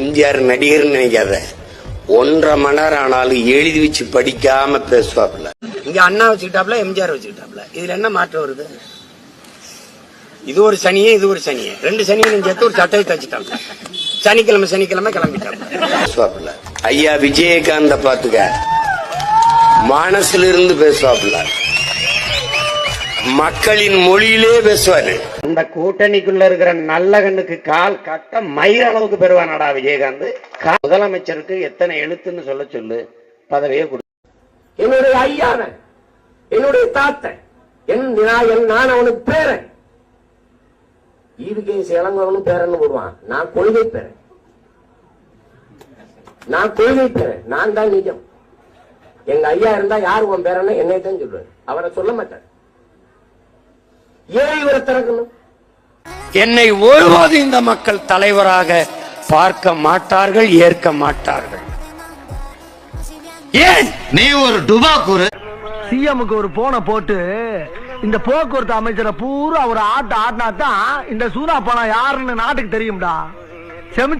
எம்ஜிஆர் நடிகர்னு நினைக்காத. ஒன்றரை மணி நேரம் ஆனாலும் எழுதி வச்சு படிக்காம பேசுவாப்புல. இங்க அண்ணா வச்சுக்கிட்டாப்ல எம்ஜிஆர் வச்சுக்கிட்டாப்ல இதுல என்ன மாற்றம் வருது? இது ஒரு சனியே இது ஒரு சனியே. ரெண்டு சனியும் சேர்த்து ஒரு சட்டையை தச்சுட்டாங்க சனிக்கிழமை சனிக்கிழமை கிளம்பிட்டாங்க பேசுவாப்புல. ஐயா விஜயகாந்த பாத்துக்க மனசுல இருந்து பேசுவாப்புல. மக்களின் மொழியிலே பேசுவாரு அந்த கூட்டணிக்குள்ள இருக்கிற நல்ல கண்ணுக்கு கால் கட்ட மயிர் அளவுக்கு பெறுவானடா விஜயகாந்த். முதலமைச்சருக்கு எத்தனை எழுத்துன்னு சொல்ல சொல்லு. பதவியை கொடு. என்னுடைய ஐயாவன் என்னுடைய தாத்தன் என் நான் என் நான் அவனுக்கு பேரன் ஈவுகே சேலங்கவனும் பேரன் போடுவான். நான் கொள்கை பேரன். நான் கொள்கை பேரன். நான் தான் நிஜம். எங்க ஐயா இருந்தா யாரு உன் பேரன்னு என்னை தான் சொல்லுவாரு. அவரை சொல்ல மாட்டார். ஏன் இவரை திறக்கணும்? என்னை ஒருபோது இந்த மக்கள் தலைவராக பார்க்க மாட்டார்கள் ஏற்க மாட்டார்கள். ஏன்? நீ ஒரு டுபாக்கூரு சிஎம்க்கு ஒரு போனை போட்டு இந்த போக்குவரத்து அமைச்சரை பூரா ஒரு ஆட்ட ஆட்டினா தான் இந்த சூனா பணம் யாருன்னு நாட்டுக்கு தெரியும்டா. செமி